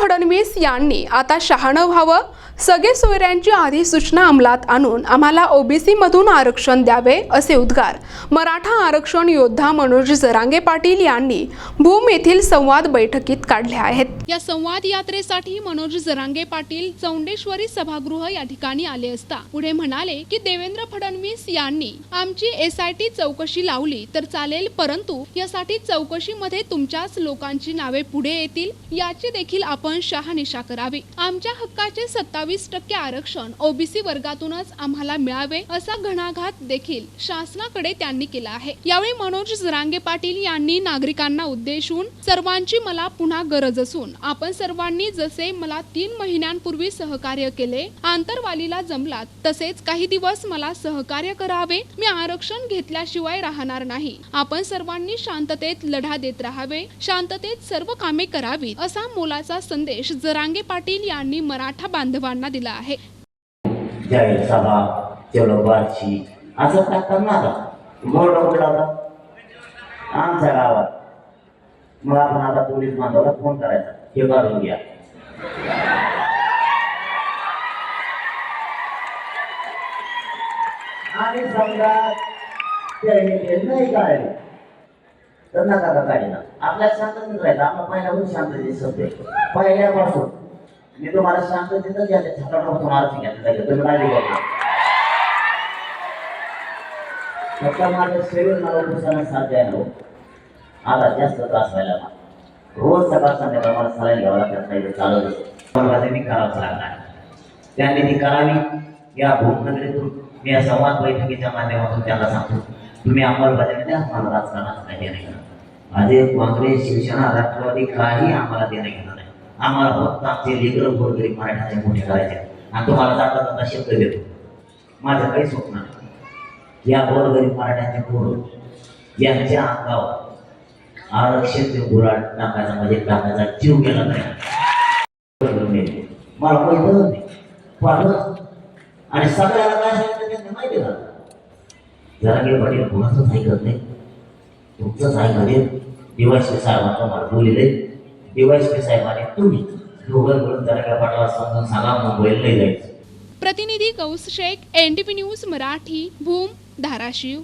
फडणवीस यांनी आता शहाणं व्हावं सगळे सोयऱ्यांची अधिसूचना अंमलात आणून आम्हाला ओबीसीमधून आरक्षण द्यावे असे उद्गार. मराठा आरक्षण योद्धा मनोज जरांगे पाटील यांनी भूम येथील संवाद बैठकीत काढले आहेत. या संवाद यात्रेसाठी मनोज जरांगे पाटील चौंडेश्वरी सभागृह या ठिकाणी आले असता. पुढे म्हणाले की देवेंद्र फडणवीस यांनी आमची एस आय टी चौकशी लावली तर चालेल परंतु यासाठी चौकशीमध्ये तुमच्याच लोकांची नावे पुढे येतील याची देखील आपण शहानिशा करावी. आमच्या हक्काचे सत्तावीस टक्के आरक्षण ओबीसी वर्गातूनच आम्हाला मिळावे असा घणाघात देखील शासनाकडे त्यांनी केला आहे. यावेळी मनोज जरांगे पाटील यांनी नागरिकांना उद्देशून सर्वांची मला पुन्हा गरज असून आपण सर्वांनी जसे मला तीन महिन्यांपूर्वी सहकार्य केले आंतरवालीला जमलात तसेच काही दिवस मला सहकार्य करावे मी आरक्षण घेतल्याशिवाय राहणार नाही. आपण सर्वांनी शांततेत लढा देत राहावे शांततेत सर्व कामे करावीत असा मोलाचा संदेश जरांगे पाटील यांनी मराठा बांधवांना दिला आहे. सभा तेवढं बारशी असं टाकतात ना मोड मोठ आमच्या गावात. मग आपण आता पोलीस बांधवाला फोन करायचा. हे काढून घ्या. आणि समजा ते नाही काढले तर नका का काढेना. आपल्याला शांत राहायचं. आपण पहिल्यापासून शांत दिसत पहिल्यापासून. मी तुम्हाला शांततेतच घ्यायचं छातावर तुम्हाला घ्यायचं तुम्ही काय बघा फक्त माझं शरीर मला उपसानं साध्य आहे ना हो. आता जास्त त्रास व्हायला रोज सकाळ संध्याकाळ मला सलाईन घ्यावं लागतात नाही तर चालत असतं. मला त्यांनी करावंच लागणार. त्यांनी ती करावी या भूमनगरीतून मी या संवाद बैठकीच्या माध्यमातून त्यांना सांगतो तुम्ही अंमलबजावणी द्या मला राजकारणाचं काही देणं घेणं आधी काँग्रेस शिवसेना राष्ट्रवादी काही आम्हाला देणं घेणं आम्हाला फक्त आमचे लेकर गोरगरी मराठ्याचे मोठे करायचे आणि तुम्हाला जाता जाता शब्द देतो. माझं काही स्वप्न नाही. या गोरगरीब मराठ्यांचे पोरं यांच्या अंगावर आरक्षण ते गुराड टाकायचा म्हणजे टाकायचा जीव गेला नाही. मला माहीत नाही. पाहिलं आणि सगळ्याला काय सांगितलं त्यांनी माहिती का? जरा काही पाटील कोणाचंच ऐकत नाही. तुमचंच ऐकत दिवाळी साहेबांना मला बोलले दिवाळी साहेबांनी तुम्ही दोघं मिळून जरा काही पाटला समजून सांगा मुंबईला नाही जायचं. प्रतिनिधी गौस शेख एनडीपी न्यूज मराठी भूम धाराशिव.